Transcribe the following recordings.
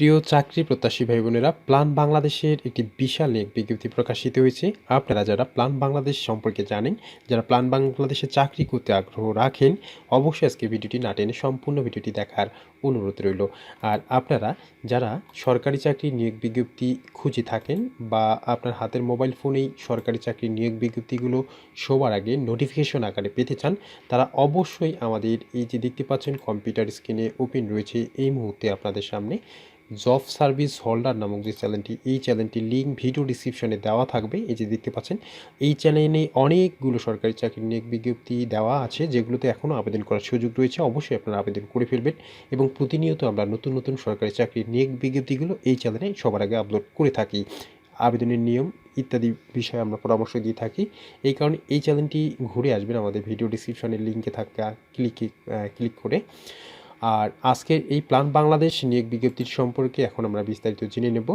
প্রিয় চাকরি প্রত্যাশী ভাই বোনেরা, প্লান বাংলাদেশের একটি বিশাল এক বিজ্ঞপ্তি প্রকাশিত হয়েছে। আপনারা যারা প্ল্যান বাংলাদেশ সম্পর্কে জানেন, যারা প্লান বাংলাদেশে চাকরি করতে আগ্রহ রাখেন, অবশ্যই আজকে ভিডিওটি না টেনে সম্পূর্ণ ভিডিওটি দেখার অনুরোধ রইল। আর আপনারা যারা সরকারি চাকরি নিয়োগ বিজ্ঞপ্তি খুঁজে থাকেন বা আপনার হাতের মোবাইল ফোনেই সরকারি চাকরি নিয়োগ বিজ্ঞপ্তিগুলো সবার আগে নোটিফিকেশন আকারে পেতে চান, তারা অবশ্যই আমাদের এই যে দেখতে পাচ্ছেন কম্পিউটার স্ক্রিনে ওপেন রয়েছে, এই মুহূর্তে আপনাদের সামনে জব সার্ভিস হোল্ডার নামক যে চ্যানেলটি, এই চ্যানেলটির লিঙ্ক ভিডিও ডিসক্রিপশনে দেওয়া থাকবে। এই যে দেখতে পাচ্ছেন, এই চ্যানেলে অনেকগুলো সরকারি চাকরির নিয়োগ বিজ্ঞপ্তি দেওয়া আছে, যেগুলোতে এখনও আবেদন করার সুযোগ রয়েছে। অবশ্যই আপনারা আবেদন করে ফেলবেন এবং প্রতিনিয়ত আমরা নতুন নতুন সরকারি চাকরির নিয়োগ বিজ্ঞপ্তিগুলো এই চ্যানেলে সবার আগে আপলোড করে থাকি। আবেদনের নিয়ম ইত্যাদি বিষয়ে আমরা পরামর্শ দিয়ে থাকি। এই কারণে এই চ্যানেলটি ঘুরে আসবেন আমাদের ভিডিও ডিসক্রিপশনের লিঙ্কে থাকা ক্লিকে ক্লিক করে। আর আজকের এই প্ল্যান বাংলাদেশ নিয়োগ বিজ্ঞপ্তির সম্পর্কে এখন আমরা বিস্তারিত জেনে নেব।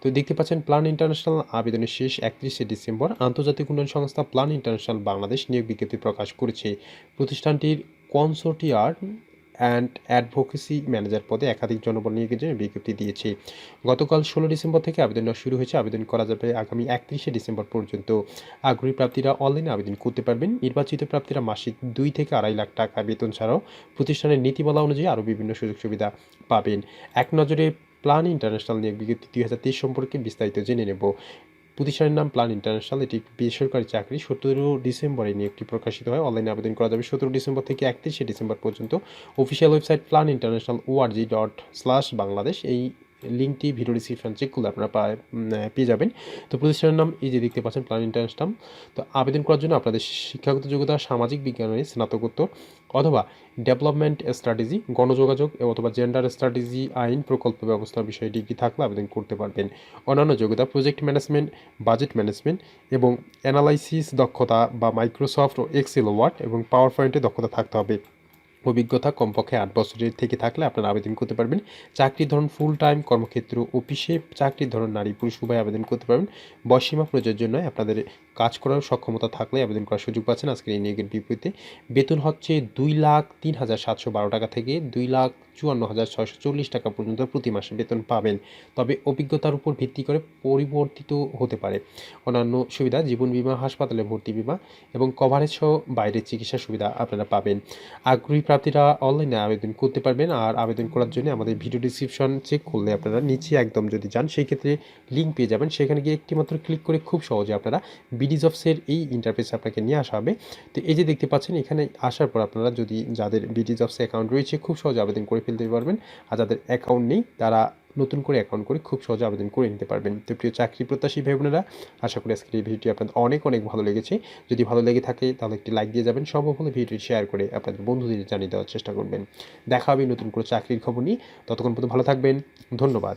তো দেখতে পাচ্ছেন, প্ল্যান ইন্টারন্যাশনাল আবেদনের শেষ একত্রিশে ডিসেম্বর আন্তর্জাতিক উন্নয়ন সংস্থা প্ল্যান ইন্টারন্যাশনাল বাংলাদেশ নিয়োগ বিজ্ঞপ্তি প্রকাশ করেছে। প্রতিষ্ঠানটির কনসোর্টিয়ার অ্যান্ড অ্যাডভোকেসি ম্যানেজার পদে একাধিক জনবল নিয়োগের জন্য বিজ্ঞপ্তি দিয়েছে। গতকাল ষোলো ডিসেম্বর থেকে আবেদন শুরু হয়েছে। আবেদন করা যাবে আগামী একত্রিশে ডিসেম্বর পর্যন্ত। আগ্রহী প্রার্থীরা অনলাইনে আবেদন করতে পারবেন। নির্বাচিত প্রার্থীরা মাসিক দুই থেকে আড়াই লাখ টাকা বেতন ছাড়াও প্রতিষ্ঠানের নীতিমালা অনুযায়ী আরও বিভিন্ন সুযোগ সুবিধা পাবেন। এক নজরে প্ল্যান ইন্টারন্যাশনাল নিয়োগ বিজ্ঞপ্তি দুই হাজার তেইশ সম্পর্কে বিস্তারিত জেনে নেব। প্রতিষ্ঠানের নাম প্ল্যান ইন্টারন্যাশনাল এটি বেসরকারি চাকরি। সতেরো ডিসেম্বরে নিয়োগটি প্রকাশিত হয়। অনলাইনে আবেদন করা যাবে সতেরো ডিসেম্বর থেকে একত্রিশে ডিসেম্বর পর্যন্ত। Official website Plan International ORG dot slash Bangladesh এই লিঙ্কটি ভিডিও ডিসক্রিপশন চেক করলে আপনারা পায়- যাবেন। তো প্রতিষ্ঠানের নাম এই যে দেখতে পাচ্ছেন প্ল্যান ইন্টারন্যাশনাল তো আবেদন করার জন্য আপনাদের শিক্ষাগত যোগ্যতা, সামাজিক বিজ্ঞানের স্নাতকোত্তর অথবা ডেভেলপমেন্ট স্ট্র্যাটেজি গণযোগাযোগ অথবা জেন্ডার স্ট্র্যাটেজি আইন, প্রকল্প ব্যবস্থা বিষয়ে ডিগ্রি থাকলে আবেদন করতে পারবেন। অন্যান্য যোগ্যতা প্রজেক্ট ম্যানেজমেন্ট বাজেট ম্যানেজমেন্ট এবং অ্যানালাইসিস দক্ষতা বা মাইক্রোসফট ও এক্সেল ওয়ার্ড এবং পাওয়ার পয়েন্টে দক্ষতা থাকতে হবে। অভিজ্ঞতা কমপক্ষে আট বছরের থেকে থাকলে আপনারা আবেদন করতে পারবেন। চাকরির ধরন ফুল টাইম কর্মক্ষেত্র অফিসে চাকরির ধরন নারী পুরুষ উভয় আবেদন করতে পারবেন। বয়সীমা প্রযোজ্য নয়, আপনাদের কাজ করার সক্ষমতা থাকলে আবেদন করার সুযোগ পাচ্ছেন আজকের এই নিয়োগের বিপরীতে বেতন হচ্ছে দুই লাখ তিন হাজার সাতশো বারো টাকা থেকে দুই লাখ চুয়ান্ন হাজার ছয়শো চল্লিশ টাকা পর্যন্ত প্রতি মাসে বেতন পাবেন। তবে অভিজ্ঞতার উপর ভিত্তি করে পরিবর্তিত হতে পারে। অন্যান্য সুবিধা জীবন বিমা, হাসপাতালে ভর্তি বিমা এবং কভারেজ সহ বাইরের চিকিৎসা সুবিধা আপনারা পাবেন। আগ্রহী প্রার্থীরা অনলাইনে আবেদন করতে পারবেন আর আবেদন করার জন্য আমাদের ভিডিও ডিসক্রিপশন চেক করলে আপনারা নিচে একদম যদি যান, সেই ক্ষেত্রে লিঙ্ক পেয়ে যাবেন। সেখানে গিয়ে একটি মাত্র ক্লিক করে খুব সহজে আপনারা বিডি জবসের এই ইন্টারফেসে আপনাকে নিয়ে আসা হবে। তো এই যে দেখতে পাচ্ছেন, এখানে আসার পর আপনারা যদি যাদের বিডি জবসে অ্যাকাউন্ট রয়েছে, খুব সহজে আবেদন করে ফেলতে পারবেন। আর যাদের অ্যাকাউন্ট নেই, তারা নতুন করে অ্যাকাউন্ট করে খুব সহজে আবেদন করে নিতে পারবেন। তো প্রিয় চাকরি প্রত্যাশী ভাই বোনেরা আশা করি আজকের এই ভিডিওটি আপনাদের অনেক অনেক ভালো লেগেছে। যদি ভালো লেগে থাকে, তাহলে একটি লাইক দিয়ে যাবেন। সম্ভব হলে ভিডিওটি শেয়ার করে আপনাদের বন্ধুদের জানিয়ে দেওয়ার চেষ্টা করবেন। দেখা হবে নতুন করে চাকরির খবর নিয়ে। ততক্ষণ পর্যন্ত ভালো থাকবেন। ধন্যবাদ।